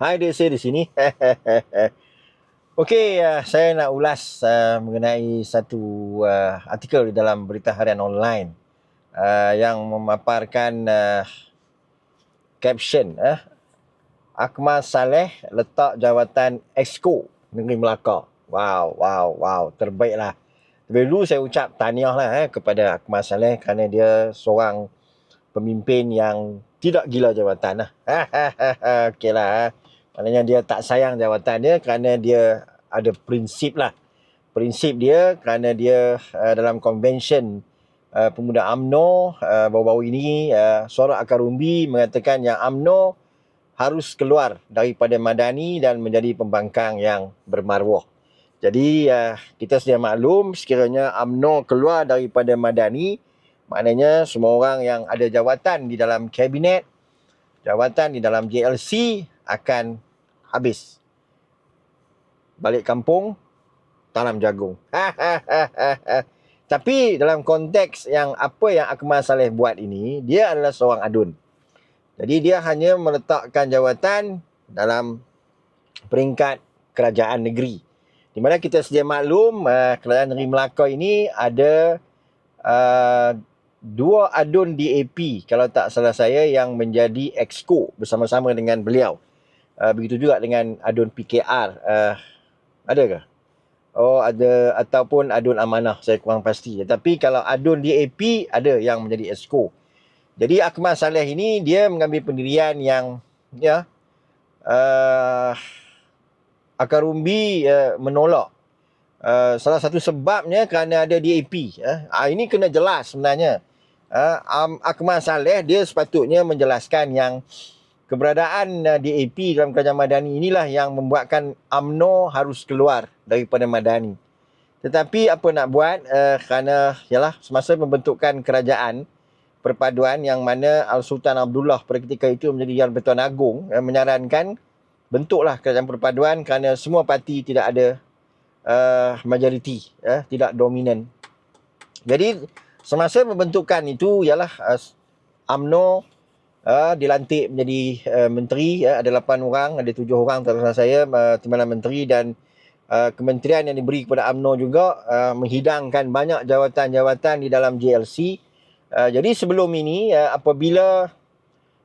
Hai dia saya di sini. Okey, uh, saya nak ulas uh, mengenai satu uh, artikel di dalam berita harian online uh, yang memaparkan uh, caption uh, Akmal Saleh letak jawatan Exco Negeri Melaka. Wow, wow, wow, terbaiklah. Terlebih dulu saya ucap tahniah lah eh, kepada Akmal Saleh kerana dia seorang pemimpin yang tidak gila jawatan lah. Okey lah. Maknanya dia tak sayang jawatan dia kerana dia ada prinsip lah. Prinsip dia kerana dia uh, dalam convention uh, pemuda AMNO uh, baru-baru ini uh, suara akar umbi mengatakan yang AMNO harus keluar daripada Madani dan menjadi pembangkang yang bermaruah. Jadi uh, kita sedia maklum sekiranya AMNO keluar daripada Madani maknanya semua orang yang ada jawatan di dalam kabinet, jawatan di dalam JLC akan habis. Balik kampung, tanam jagung. Tapi dalam konteks yang apa yang Akmal Saleh buat ini, dia adalah seorang adun. Jadi dia hanya meletakkan jawatan dalam peringkat kerajaan negeri. Di mana kita sedia maklum uh, kerajaan negeri Melaka ini ada uh, dua adun DAP kalau tak salah saya yang menjadi exco bersama-sama dengan beliau. Uh, begitu juga dengan adun PKR. Uh, ada ke? Oh ada ataupun adun amanah saya kurang pasti. Tapi kalau adun DAP ada yang menjadi exco. Jadi Akmal Saleh ini dia mengambil pendirian yang ya uh, akar umbi uh, menolak. Uh, salah satu sebabnya kerana ada DAP. Uh. Uh, ini kena jelas sebenarnya. Uh, um, Akmal Saleh dia sepatutnya menjelaskan yang keberadaan uh, DAP dalam kerajaan Madani inilah yang membuatkan AMNO harus keluar daripada Madani. Tetapi apa nak buat uh, kerana yalah semasa pembentukan kerajaan perpaduan yang mana Al-Sultan Abdullah pada ketika itu menjadi Yang Bertuan Agong uh, menyarankan bentuklah kerajaan perpaduan kerana semua parti tidak ada uh, majoriti, uh, tidak dominan. Jadi semasa pembentukan itu ialah uh, AMNO uh, dilantik menjadi uh, menteri, uh, ada 8 orang, ada 7 orang tak salah saya, uh, timbalan menteri dan uh, kementerian yang diberi kepada AMNO juga uh, menghidangkan banyak jawatan-jawatan di dalam JLC. Uh, jadi sebelum ini uh, apabila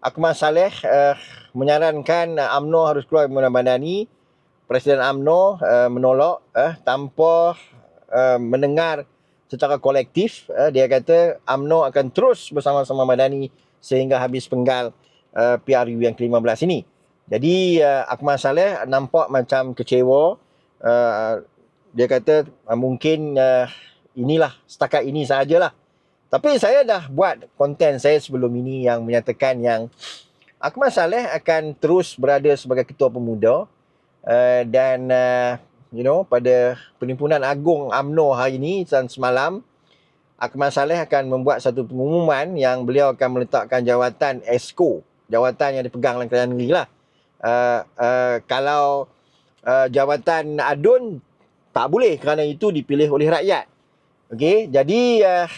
Akmal Saleh uh, menyarankan uh, AMNO harus keluar dari Madani. Presiden AMNO uh, menolak uh, tanpa uh, mendengar secara kolektif. Uh, dia kata AMNO akan terus bersama-sama Madani sehingga habis penggal uh, PRU yang ke-15 ini. Jadi uh, Akmal Saleh nampak macam kecewa. Uh, dia kata uh, mungkin uh, inilah setakat ini sajalah. Tapi saya dah buat konten saya sebelum ini yang menyatakan yang Akmal Saleh akan terus berada sebagai ketua pemuda uh, dan uh, you know pada penimbunan agung AMNO hari ini dan semalam Akmal Saleh akan membuat satu pengumuman yang beliau akan meletakkan jawatan ESCO, jawatan yang dipegang oleh kerajaan negeri lah. Uh, uh, kalau uh, jawatan adun tak boleh kerana itu dipilih oleh rakyat. Okey, jadi uh,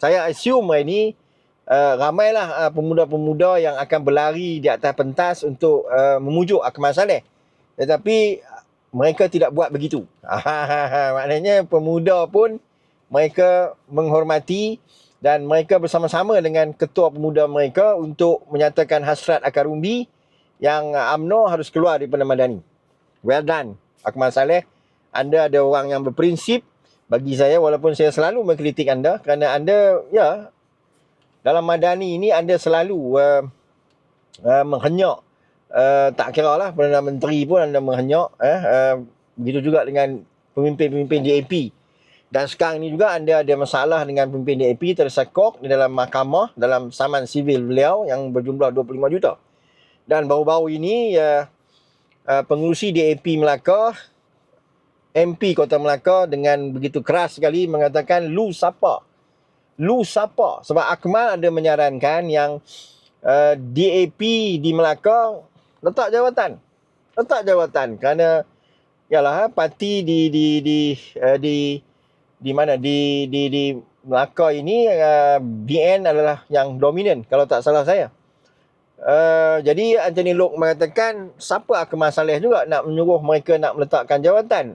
saya assume hari ini uh, ramailah uh, pemuda-pemuda yang akan berlari di atas pentas untuk uh, memujuk Akmal Saleh. Tetapi mereka tidak buat begitu. Maknanya pemuda pun mereka menghormati dan mereka bersama-sama dengan ketua pemuda mereka untuk menyatakan hasrat akar umbi yang AMNO harus keluar daripada Madani. Well done, Akmal Saleh. Anda ada orang yang berprinsip bagi saya walaupun saya selalu mengkritik anda kerana anda ya dalam madani ini anda selalu uh, uh, menghenyak uh, tak kira lah Perdana Menteri pun anda menghenyak eh, uh, begitu juga dengan pemimpin-pemimpin DAP dan sekarang ini juga anda ada masalah dengan pemimpin DAP tersekok di dalam mahkamah dalam saman sivil beliau yang berjumlah 25 juta dan baru-baru ini uh, uh, pengurusi DAP Melaka MP Kota Melaka dengan begitu keras sekali mengatakan lu siapa lu siapa? Sebab Akmal ada menyarankan yang uh, DAP di Melaka letak jawatan. Letak jawatan kerana yalah parti di di di uh, di di mana di di di Melaka ini uh, BN adalah yang dominan kalau tak salah saya. Uh, jadi Anthony Locke mengatakan siapa Akmal Saleh juga nak menyuruh mereka nak meletakkan jawatan.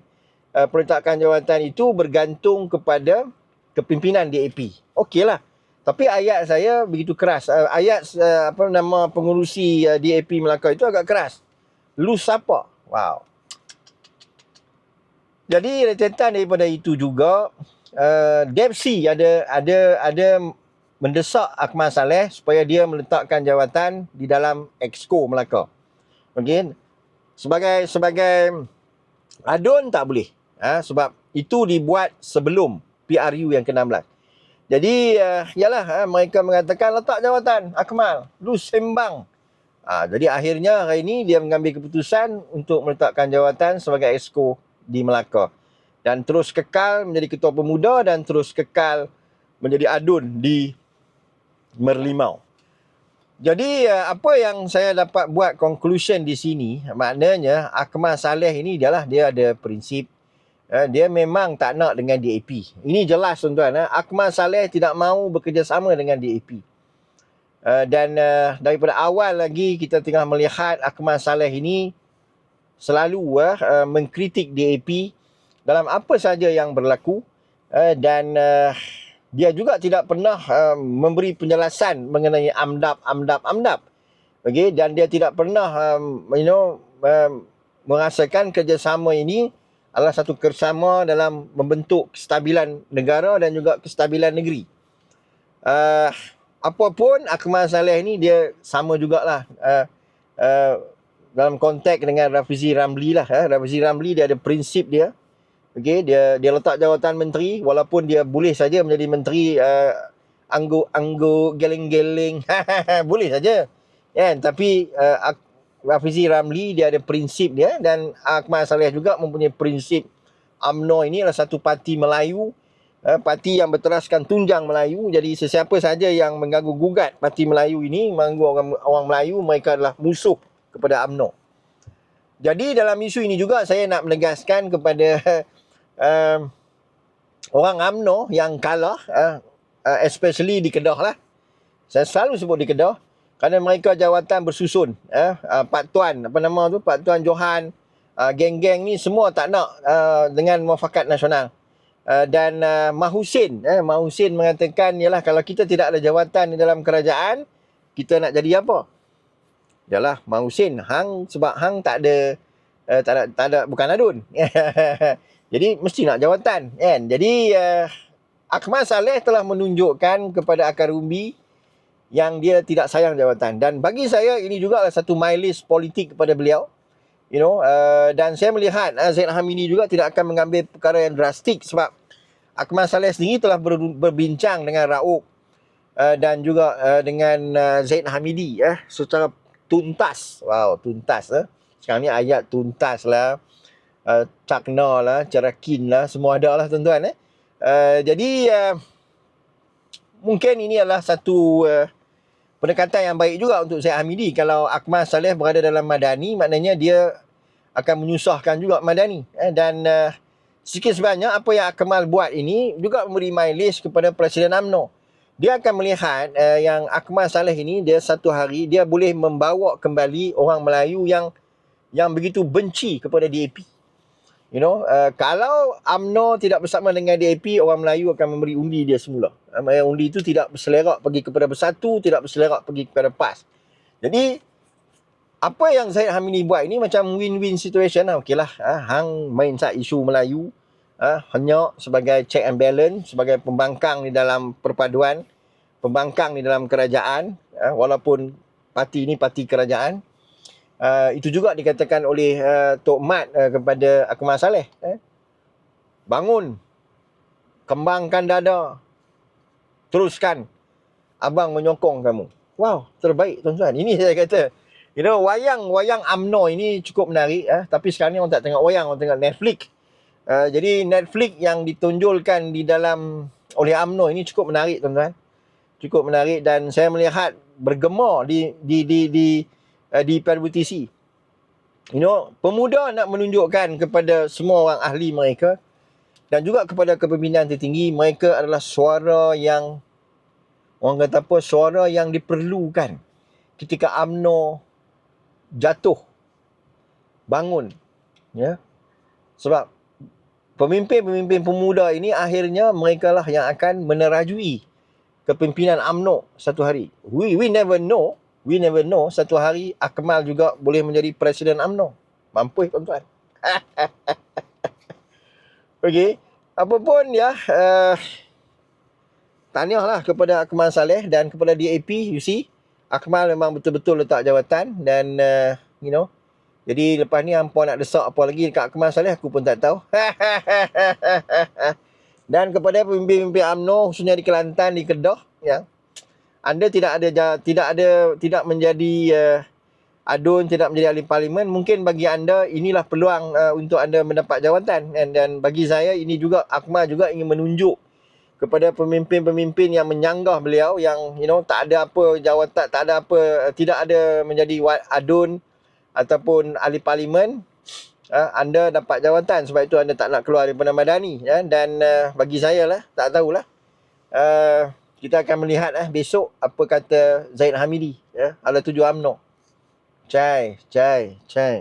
Uh, peletakan jawatan itu bergantung kepada kepimpinan DAP. Okeylah. Tapi ayat saya begitu keras. Uh, ayat uh, apa nama pengurusi uh, DAP Melaka itu agak keras. Lu siapa? Wow. Jadi rentetan daripada itu juga uh, Depsi ada ada ada mendesak Akmal Saleh supaya dia meletakkan jawatan di dalam Exco Melaka. Okey. Sebagai sebagai adun tak boleh. Ha, sebab itu dibuat sebelum PRU yang ke-16. Jadi uh, yalah ha, mereka mengatakan letak jawatan Akmal, lu sembang. Ha, jadi akhirnya hari ini dia mengambil keputusan untuk meletakkan jawatan sebagai Exco di Melaka dan terus kekal menjadi ketua pemuda dan terus kekal menjadi adun di merlimau. Jadi uh, apa yang saya dapat buat conclusion di sini maknanya Akmal Saleh ini adalah dia ada prinsip uh, dia memang tak nak dengan DAP. Ini jelas tuan-tuan uh, Akmal Saleh tidak mahu bekerjasama dengan DAP. Dan daripada awal lagi kita tengah melihat Akmal Saleh ini selalu uh, mengkritik DAP dalam apa saja yang berlaku uh, dan uh, dia juga tidak pernah uh, memberi penjelasan mengenai amdap amdap amdap okey dan dia tidak pernah um, you know um, merasakan kerjasama ini adalah satu kerjasama dalam membentuk kestabilan negara dan juga kestabilan negeri. Uh, apapun Akmal Saleh ni dia sama jugalah uh, uh, dalam konteks dengan Rafizi Ramli lah eh. Rafizi Ramli dia ada prinsip dia Okey, dia dia letak jawatan menteri walaupun dia boleh saja menjadi menteri uh, anggu anggu geleng-geleng. boleh saja. Kan? Tapi uh, Rafizi Ramli dia ada prinsip dia dan Akmal Saleh juga mempunyai prinsip AMNO ini adalah satu parti Melayu uh, parti yang berteraskan tunjang Melayu jadi sesiapa saja yang mengganggu gugat parti Melayu ini mengganggu orang, orang Melayu mereka adalah musuh kepada AMNO. Jadi dalam isu ini juga saya nak menegaskan kepada um, orang AMNO yang kalah uh, uh, especially di Kedah lah. Saya selalu sebut di Kedah kerana mereka jawatan bersusun uh, uh, Pak Tuan apa nama tu? Pak Tuan Johan uh, geng-geng ni semua tak nak uh, dengan muafakat nasional. Uh, dan uh, Mah Husin eh, Mah Husin mengatakan ialah kalau kita tidak ada jawatan di dalam kerajaan kita nak jadi apa Yalah Mah Husin hang sebab hang tak ada uh, tak ada tak ada bukan adun Jadi mesti nak jawatan kan. Jadi uh, Akmal Saleh telah menunjukkan kepada Akar Rumbi yang dia tidak sayang jawatan dan bagi saya ini juga adalah satu mileage politik kepada beliau. You know, uh, dan saya melihat uh, Zaid Hamidi juga tidak akan mengambil perkara yang drastik sebab Akmal Saleh sendiri telah ber, berbincang dengan Rauk uh, dan juga uh, dengan uh, Zaid Hamidi eh secara tuntas. Wow, tuntas eh. Sekarang ni ayat tuntas lah uh, cakna lah, cerakin lah, semua ada lah tuan-tuan. Eh. Uh, jadi, uh, mungkin ini adalah satu uh, pendekatan yang baik juga untuk saya Hamidi. Kalau Akmal Saleh berada dalam Madani, maknanya dia akan menyusahkan juga Madani. Eh. Dan uh, sikit sebanyak apa yang Akmal buat ini juga memberi mileage kepada Presiden AMNO. Dia akan melihat uh, yang Akmal Saleh ini, dia satu hari, dia boleh membawa kembali orang Melayu yang yang begitu benci kepada DAP. You know, uh, kalau AMNO tidak bersama dengan DAP, orang Melayu akan memberi undi dia semula. Um, undi itu tidak berselerak pergi kepada Bersatu, tidak berselerak pergi kepada PAS. Jadi, apa yang Zaid Hamini buat ini macam win-win situation lah. Okey lah, uh, hang main sat isu Melayu, uh, hanya sebagai check and balance, sebagai pembangkang di dalam perpaduan, pembangkang di dalam kerajaan, uh, walaupun parti ini parti kerajaan, uh, itu juga dikatakan oleh uh, Tok Mat uh, kepada Akmal Saleh eh? bangun kembangkan dada teruskan abang menyokong kamu wow terbaik tuan-tuan ini saya kata you know wayang wayang amno ini cukup menarik eh? tapi sekarang ni orang tak tengok wayang orang tengok Netflix uh, jadi Netflix yang ditunjulkan di dalam oleh amno ini cukup menarik tuan-tuan cukup menarik dan saya melihat bergema di di di di uh, di PRBTC. You know, pemuda nak menunjukkan kepada semua orang ahli mereka dan juga kepada kepimpinan tertinggi mereka adalah suara yang orang kata apa suara yang diperlukan ketika AMNO jatuh bangun ya sebab pemimpin-pemimpin pemuda ini akhirnya mereka lah yang akan menerajui kepimpinan AMNO satu hari. We we never know we never know satu hari Akmal juga boleh menjadi presiden AMNO mampu tuan-tuan. Okey apa pun ya uh, tahniahlah kepada Akmal Saleh dan kepada DAP you see. Akmal memang betul-betul letak jawatan dan uh, you know jadi lepas ni hampa nak desak apa lagi dekat Akmal Saleh aku pun tak tahu. Dan kepada pemimpin-pemimpin AMNO khususnya di Kelantan di Kedah ya anda tidak ada tidak ada tidak menjadi uh, adun tidak menjadi ahli parlimen mungkin bagi anda inilah peluang uh, untuk anda mendapat jawatan. Dan dan bagi saya ini juga Akmal juga ingin menunjuk kepada pemimpin-pemimpin yang menyanggah beliau yang you know tak ada apa jawatan tak ada apa tidak ada menjadi adun ataupun ahli parlimen uh, anda dapat jawatan sebab itu anda tak nak keluar daripada madani ya dan uh, bagi saya lah tak tahulah. Uh, kita akan melihat eh besok apa kata Zaid Hamidi ya ala tuju amno Chai, chai, chai.